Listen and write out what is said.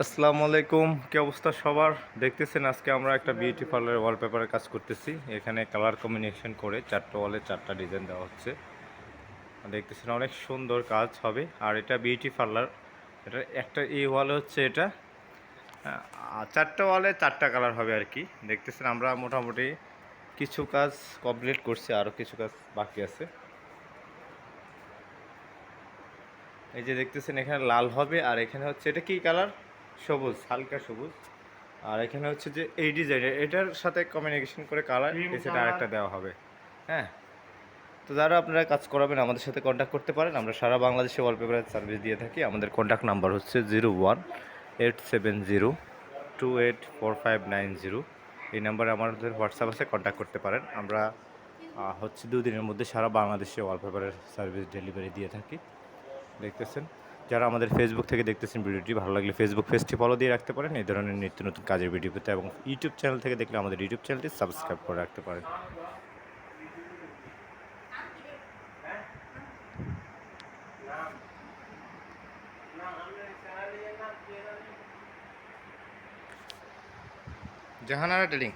আসসালামু আলাইকুম কি অবস্থা সবার? দেখতেছেন আজকে আমরা একটা বিউটি পার্লারের ওয়ালপেপারের কাজ করতেছি। এখানে কালার কম্বিনেশন করে চারটা ওয়ালে চারটা ডিজাইন দেওয়া হচ্ছে। দেখতেছেন অনেক সুন্দর কাজ হবে। আর এটা বিউটি পার্লার এটা একটা এই ওয়ালে হচ্ছে এটা। চারটা ওয়ালে চারটা কালার হবে আর কি। দেখতেছেন আমরা মোটামুটি কিছু কাজ কমপ্লিট করছি আরও কিছু কাজ বাকি আছে। এই যে দেখতেছেন এখানে লাল হবে, আর এখানে হচ্ছে এটা কি কালার সবুজ হালকা সবুজ। আর এখানে হচ্ছে যে এই ডিজাইন এটার সাথে কমিউনিকেশন করে কালার সেটা আরেকটা দেওয়া হবে। হ্যাঁ? তো যারা আপনারা কাজ করাবেন আমাদের সাথে কন্ট্যাক্ট করতে পারেন। আমরা সারা বাংলাদেশে ওয়ালপেপারের সার্ভিস দিয়ে থাকি। আমাদের কন্ট্যাক্ট নাম্বার হচ্ছে zero one eight seven zero two eight four five nine zero. এই নাম্বারে আমাদের হোয়াটসঅ্যাপ আছে কন্ট্যাক্ট করতে পারেন। আমরা হচ্ছে দুদিনের মধ্যে সারা বাংলাদেশে ওয়ালপেপারের সার্ভিস ডেলিভারি দিয়ে থাকি। দেখতেছেন? যারা আমাদের ফেসবুক থেকে দেখতেছেন ভিডিওটি, ভালো লাগলে ফেসবুক পেজটি ফলো দিয়ে রাখতে পারেন। এই ধরনের নিত্য নতুন কাজের ভিডিও পেতে এবং ইউটিউব চ্যানেল থেকে দেখলে আমাদের ইউটিউব চ্যানেলটি সাবস্ক্রাইব করে রাখতে পারেন। জাহানারা টেলিং